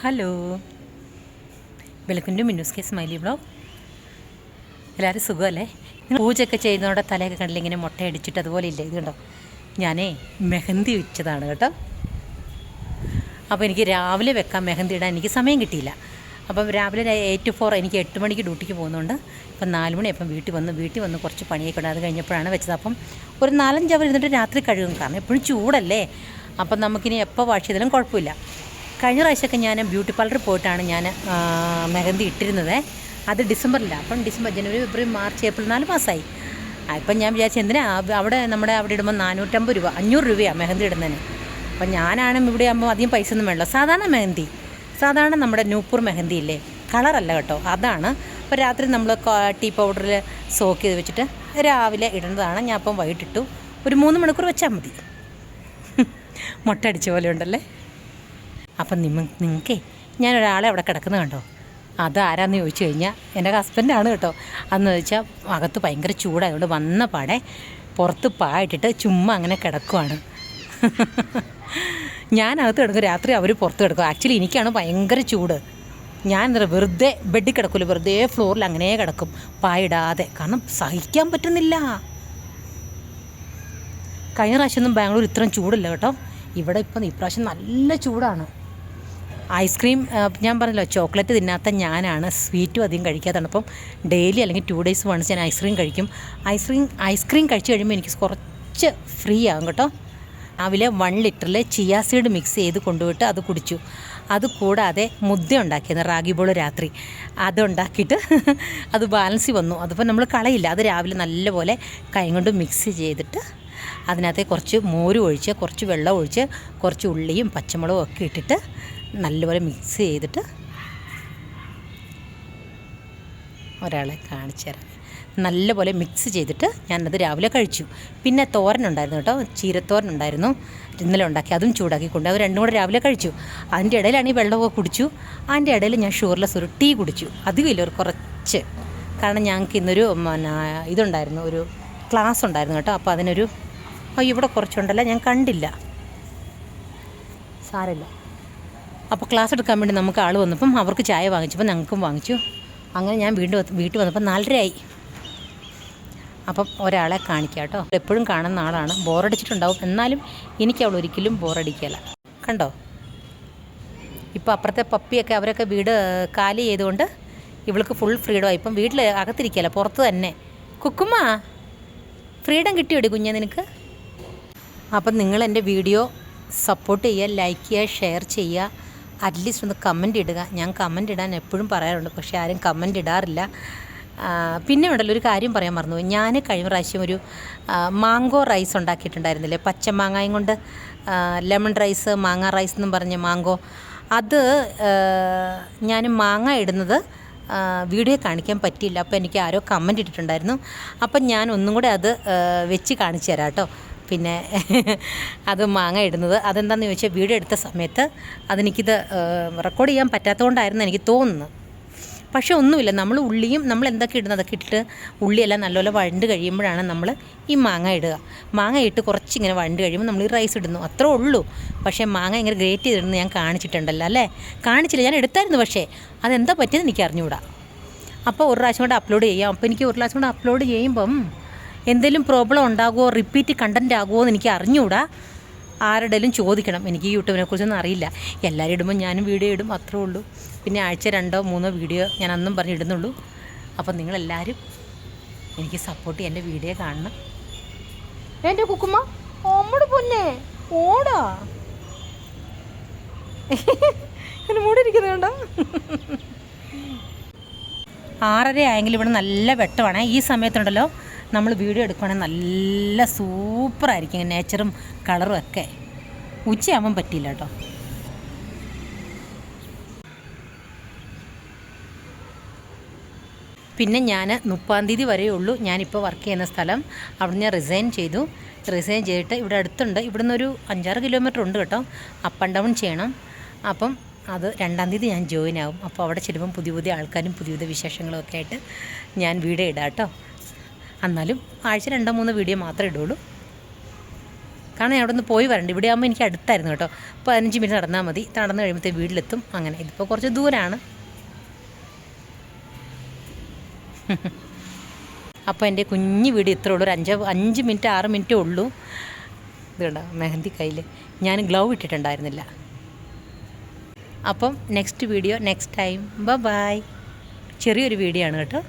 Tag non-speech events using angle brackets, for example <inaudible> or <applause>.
Hello welcome to Minnus K smiley blog. എല്ലാവരും സുഖമല്ലേ? നിങ്ങൾ പൂജയൊക്കെ ചെയ്യുന്നതോടെ തലയൊക്കെ കണ്ടില്ല ഇങ്ങനെ മുട്ടയടിച്ചിട്ട് അതുപോലെ ഇല്ലേ? ഇത് കണ്ടോ? ഞാനേ മെഹന്തി വെച്ചതാണ് കേട്ടോ. അപ്പോൾ എനിക്ക് രാവിലെ വെക്കാൻ മെഹന്തി ഇടാൻ എനിക്ക് സമയം കിട്ടിയില്ല. അപ്പം രാവിലെ എയ്റ്റ് ഫോർ എനിക്ക് എട്ട് മണിക്ക് ഡ്യൂട്ടിക്ക് പോകുന്നുണ്ട് ഇപ്പം നാല് മണിയപ്പം വീട്ടിൽ വന്ന് വീട്ടിൽ വന്ന് കുറച്ച് പണിയൊക്കെ ഉണ്ട് അത് കഴിഞ്ഞപ്പോഴാണ് വെച്ചത്. അപ്പം ഒരു നാലഞ്ച് അവർ ഇരുന്നിട്ട് രാത്രി കഴുകും. കാരണം എപ്പോഴും ചൂടല്ലേ? അപ്പം നമുക്കിനി എപ്പോൾ വാഷ് ചെയ്താലും കുഴപ്പമില്ല. കഴിഞ്ഞ പ്രാവശ്യമൊക്കെ ഞാൻ ബ്യൂട്ടി പാർലറിൽ പോയിട്ടാണ് ഞാൻ മെഹന്തി ഇട്ടിരുന്നത്. അത് ഡിസംബറിലാണ് അപ്പം ഡിസംബർ ജനുവരി ഫെബ്രുവരി മാർച്ച് ഏപ്രിൽ നാല് മാസമായി. അപ്പം ഞാൻ വിചാരിച്ചു എന്തിനാ? അവിടെ നമ്മുടെ അവിടെ ഇടുമ്പോൾ നാനൂറ്റമ്പത് രൂപ അഞ്ഞൂറ് രൂപയാണ് മെഹന്തി ഇടുന്നതിന്. അപ്പം ഞാനാണ് ഇവിടെ ആകുമ്പോൾ അധികം പൈസ ഒന്നും വേണ്ട. സാധാരണ മെഹന്തി സാധാരണ നമ്മുടെ നൂപ്പൂർ മെഹന്തി ഇല്ലേ? കളറല്ല കേട്ടോ അതാണ്. അപ്പോൾ രാത്രി നമ്മൾ ടീ പൗഡറിൽ സോക്ക് ചെയ്ത് വെച്ചിട്ട് രാവിലെ ഇടുന്നതാണ്. ഞാൻ അപ്പം വൈകിട്ടിട്ടു ഒരു മൂന്ന് മണിക്കൂർ വെച്ചാൽ മതി. <laughs> മുട്ട അടിച്ച പോലെ ഉണ്ടല്ലേ? അപ്പം നിമ നിങ്ങൾക്കേ ഞാനൊരാളെ അവിടെ കിടക്കുന്നത് കണ്ടോ? അത് ആരാന്ന് ചോദിച്ചു കഴിഞ്ഞാൽ എന്റെ ഹസ്ബൻഡാണ് കേട്ടോ. അന്ന് വെച്ചാൽ അകത്ത് ഭയങ്കര ചൂടായതുകൊണ്ട് വന്ന പാടെ പുറത്ത് പായിട്ടിട്ട് ചുമ്മാ അങ്ങനെ കിടക്കുവാണ്. <laughs> ഞാൻ അകത്ത് കിടക്കും രാത്രി അവർ പുറത്ത് കിടക്കും. ആക്ച്വലി എനിക്കാണ് ഭയങ്കര ചൂട്. ഞാൻ വെറുതെ ബെഡിൽ കിടക്കില്ല വെറുതെ ഫ്ലോറിൽ അങ്ങനെ കിടക്കും. പായിടാതെ കാരണം സഹിക്കാൻ പറ്റുന്നില്ല. കഴിഞ്ഞ പ്രാവശ്യമൊന്നും ബാംഗ്ലൂർ ഇത്രയും ചൂടില്ല കേട്ടോ. ഇവിടെ ഇപ്പം ഇപ്രാവശ്യം നല്ല ചൂടാണ്. ഐസ്ക്രീം ഞാൻ പറഞ്ഞല്ലോ ചോക്ലേറ്റ് തിന്നാത്ത ഞാനാണ്. സ്വീറ്റും അധികം കഴിക്കാത്തതാണ്. അപ്പം ഡെയിലി അല്ലെങ്കിൽ ടു ഡേയ്സ് വൺസ് ഞാൻ ഐസ്ക്രീം കഴിക്കും. ഐസ്ക്രീം ഐസ്ക്രീം കഴിച്ച് കഴിയുമ്പോൾ എനിക്ക് കുറച്ച് ഫ്രീ ആകും കേട്ടോ. രാവിലെ വൺ ലിറ്ററിൽ ചിയാ സീഡ് മിക്സ് ചെയ്ത് കൊണ്ടുപോയിട്ട് അത് കുടിച്ചു. അത് കൂടാതെ മുദ്ദ ഉണ്ടാക്കിയത് റാഗി ബോൾ രാത്രി. അതുണ്ടാക്കിയിട്ട് <laughs> അത് ബാലൻസ് വന്നു. അതിപ്പോൾ നമ്മൾ കളയില്ല. അത് രാവിലെ നല്ലപോലെ കൈ കൊണ്ട് മിക്സ് ചെയ്തിട്ട് അതിനകത്ത് കുറച്ച് മോരും ഒഴിച്ച് കുറച്ച് വെള്ളം ഒഴിച്ച് കുറച്ച് ഉള്ളിയും പച്ചമുളകും ഒക്കെ ഇട്ടിട്ട് നല്ലപോലെ മിക്സ് ചെയ്തിട്ട് ഒരാളെ കാണിച്ചു തരാം. നല്ലപോലെ മിക്സ് ചെയ്തിട്ട് ഞാനത് രാവിലെ കഴിച്ചു. പിന്നെ തോരനുണ്ടായിരുന്നു കേട്ടോ. ചീരത്തോരനുണ്ടായിരുന്നു ഇന്നലെ ഉണ്ടാക്കി. അതും ചൂടാക്കി കൊണ്ട് അത് രണ്ടും കൂടെ രാവിലെ കഴിച്ചു. അതിന്റെ ഇടയിലാണ് ഈ വെള്ളമൊക്കെ കുടിച്ചു. അതിന്റെ ഇടയിൽ ഞാൻ ഷുഗർലെസ് ഒരു ടീ കുടിച്ചു. അതുമില്ല ഒരു കുറച്ച്. കാരണം ഞങ്ങൾക്ക് ഇന്നൊരു ഇതുണ്ടായിരുന്നു. ഒരു ക്ലാസ് ഉണ്ടായിരുന്നു കേട്ടോ. അപ്പോൾ അതിനൊരു ഇവിടെ കുറച്ചുണ്ടല്ലോ. ഞാൻ കണ്ടില്ല. സാരമില്ല. അപ്പോൾ ക്ലാസ് എടുക്കാൻ വേണ്ടി നമുക്ക് ആൾ വന്നപ്പം അവർക്ക് ചായ വാങ്ങിച്ചപ്പോൾ ഞങ്ങൾക്കും വാങ്ങിച്ചു. അങ്ങനെ ഞാൻ വീണ്ടും വീട്ടിൽ വന്നപ്പോൾ നാലരയായി. അപ്പം ഒരാളെ കാണിക്കാം കേട്ടോ. എപ്പോഴും കാണുന്ന ആളാണ്. ബോറടിച്ചിട്ടുണ്ടാവും. എന്നാലും എനിക്ക് അവൾ ഒരിക്കലും ബോറടിക്കില്ല കണ്ടോ? ഇപ്പോൾ അപ്പുറത്തെ പപ്പിയൊക്കെ അവരൊക്കെ വീട് കാലി ചെയ്തുകൊണ്ട് ഇവൾക്ക് ഫുൾ ഫ്രീഡമായി ഇപ്പം വീട്ടിൽ അകത്തിരിക്കുകയല്ല പുറത്ത് തന്നെ. കുക്കുമ്മ ഫ്രീഡം കിട്ടിയോടി കുഞ്ഞ നിനക്ക്? അപ്പം നിങ്ങൾ എന്റെ വീഡിയോ സപ്പോർട്ട് ചെയ്യുക ലൈക്ക് ചെയ്യുക ഷെയർ ചെയ്യുക. അറ്റ്ലീസ്റ്റ് ഒന്ന് കമന്റ് ഇടുക. ഞാൻ കമന്റ് ഇടാൻ എപ്പോഴും പറയാറുണ്ട്. പക്ഷേ ആരും കമന്റ് ഇടാറില്ല. പിന്നെ ഉണ്ടല്ലോ ഒരു കാര്യം പറയാൻ മറന്നു ഞാൻ കഴിഞ്ഞ പ്രാവശ്യം ഒരു മാങ്കോ റൈസ് ഉണ്ടാക്കിയിട്ടുണ്ടായിരുന്നില്ലേ? പച്ചമാങ്ങായും കൊണ്ട് ലെമൺ റൈസ് മാങ്ങ റൈസ് എന്നും പറഞ്ഞ മാങ്കോ അത് ഞാൻ മാങ്ങ ഇടുന്നത് വീഡിയോ കാണിക്കാൻ പറ്റിയില്ല. അപ്പോൾ എനിക്ക് ആരോ കമന്റ് ഇട്ടിട്ടുണ്ടായിരുന്നു. അപ്പം ഞാൻ ഒന്നും കൂടെ അത് വെച്ച് കാണിച്ചു തരാം കേട്ടോ. പിന്നെ <laughs> അത് മാങ്ങ ഇടുന്നത്. അതെന്താണെന്ന് ചോദിച്ചാൽ വീഡിയോ എടുത്ത സമയത്ത് അതെനിക്കിത് റെക്കോർഡ് ചെയ്യാൻ പറ്റാത്തതുകൊണ്ടായിരുന്നു എനിക്ക് തോന്നുന്നത്. പക്ഷേ ഒന്നുമില്ല. നമ്മൾ ഉള്ളിയും നമ്മൾ എന്തൊക്കെ ഇടുന്നത് അതൊക്കെ ഇട്ടിട്ട് ഉള്ളിയെല്ലാം നല്ലപോലെ വഴണ്ട് കഴിയുമ്പോഴാണ് നമ്മൾ ഈ മാങ്ങ ഇടുക. മാങ്ങ ഇട്ട് കുറച്ചിങ്ങനെ വഴണ്ട് കഴിയുമ്പോൾ നമ്മൾ ഈ റൈസ് ഇടുന്നു. അത്രേ ഉള്ളൂ. പക്ഷേ മാങ്ങ ഇങ്ങനെ ഗ്രേറ്റ് ചെയ്തിടുന്നത് ഞാൻ കാണിച്ചിട്ടുണ്ടല്ലോ അല്ലേ? കാണിച്ചില്ല. ഞാൻ എടുത്തായിരുന്നു പക്ഷേ. അതെന്താ പറ്റിയെന്ന് എനിക്ക് അറിഞ്ഞുകൂടാ അപ്പോൾ ഒരു പ്രാവശ്യം കൂടെ അപ്ലോഡ് ചെയ്യാം. അപ്പോൾ എനിക്ക് ഒരു പ്രാവശ്യം കൂടെ അപ്ലോഡ് ചെയ്യുമ്പം എന്തെങ്കിലും പ്രോബ്ലം ഉണ്ടാകുമോ റിപ്പീറ്റ് കണ്ടന്റ് ആകുമോ എന്ന് എനിക്ക് അറിഞ്ഞുകൂടാ ആരുടെയും ചോദിക്കണം. എനിക്ക് യൂട്യൂബിനെ കുറിച്ചൊന്നും അറിയില്ല. എല്ലാവരും ഇടുമ്പോൾ ഞാനും വീഡിയോ ഇടും അത്രേ ഉള്ളൂ. പിന്നെ ആഴ്ച രണ്ടോ മൂന്നോ വീഡിയോ ഞാൻ അന്നും പറഞ്ഞ് ഇടുന്നുള്ളൂ. അപ്പം നിങ്ങളെല്ലാവരും എനിക്ക് സപ്പോർട്ട് ചെയ്യാൻ എന്റെ വീഡിയോ കാണണം. എന്റെ കുക്കുമ്മ ഓമ്മടെ പൊന്നെ ഓടാ. എന്നെ മൂടി ഇരിക്കുന്നുണ്ടോ ആറര ആയെങ്കിലും ഇവിടെ നല്ല വെട്ടമാണ്. ഈ സമയത്തുണ്ടല്ലോ നമ്മൾ വീഡിയോ എടുക്കുവാണെങ്കിൽ നല്ല സൂപ്പറായിരിക്കും നേച്ചറും കളറും ഒക്കെ. ഉച്ചയാവാൻ പറ്റില്ല കേട്ടോ. പിന്നെ ഞാൻ മുപ്പാം തീയതി വരെയുള്ളൂ ഞാനിപ്പോൾ വർക്ക് ചെയ്യുന്ന സ്ഥലം. അവിടെ ഞാൻ റിസൈൻ ചെയ്തു. റിസൈൻ ചെയ്തിട്ട് ഇവിടെ അടുത്തുണ്ട്. ഇവിടുന്ന് ഒരു അഞ്ചാറ് കിലോമീറ്റർ ഉണ്ട് കേട്ടോ. അപ്പ് ആൻഡ് ഡൗൺ ചെയ്യണം. അപ്പം അത് രണ്ടാം തീയതി ഞാൻ ജോയിൻ ആവും. അപ്പോൾ അവിടെ ചെല്ലുമ്പം പുതിയ പുതിയ ആൾക്കാരും പുതിയ പുതിയ വിശേഷങ്ങളും ഒക്കെ ആയിട്ട് ഞാൻ വീഡിയോ ഇടാം കേട്ടോ. എന്നാലും ആഴ്ച രണ്ടോ മൂന്നോ വീഡിയോ മാത്രമേ ഇടുള്ളൂ. കാരണം ഞാൻ അവിടെ നിന്ന് പോയി വരണ്ട. ഇവിടെ ആകുമ്പോൾ എനിക്ക് അടുത്തായിരുന്നു കേട്ടോ. പതിനഞ്ച് മിനിറ്റ് നടന്നാൽ മതി. നടന്നു കഴിയുമ്പോഴത്തേക്ക് വീട്ടിലെത്തും. അങ്ങനെ. ഇതിപ്പോൾ കുറച്ച് ദൂരമാണ് <laughs> അപ്പോൾ എന്റെ കുഞ്ഞു വീട് ഇത്രേ ഉള്ളൂ. ഒരു അഞ്ച് അഞ്ച് മിനിറ്റ് ആറ് മിനിറ്റേ ഉള്ളൂ. ഇതുണ്ട മെഹന്തി കയ്യിൽ ഞാൻ ഗ്ലൗ ഇട്ടിട്ടുണ്ടായിരുന്നില്ല. അപ്പം നെക്സ്റ്റ് വീഡിയോ നെക്സ്റ്റ് ടൈം. ബ ബായ് ചെറിയൊരു വീഡിയോ ആണ് കേട്ടോ.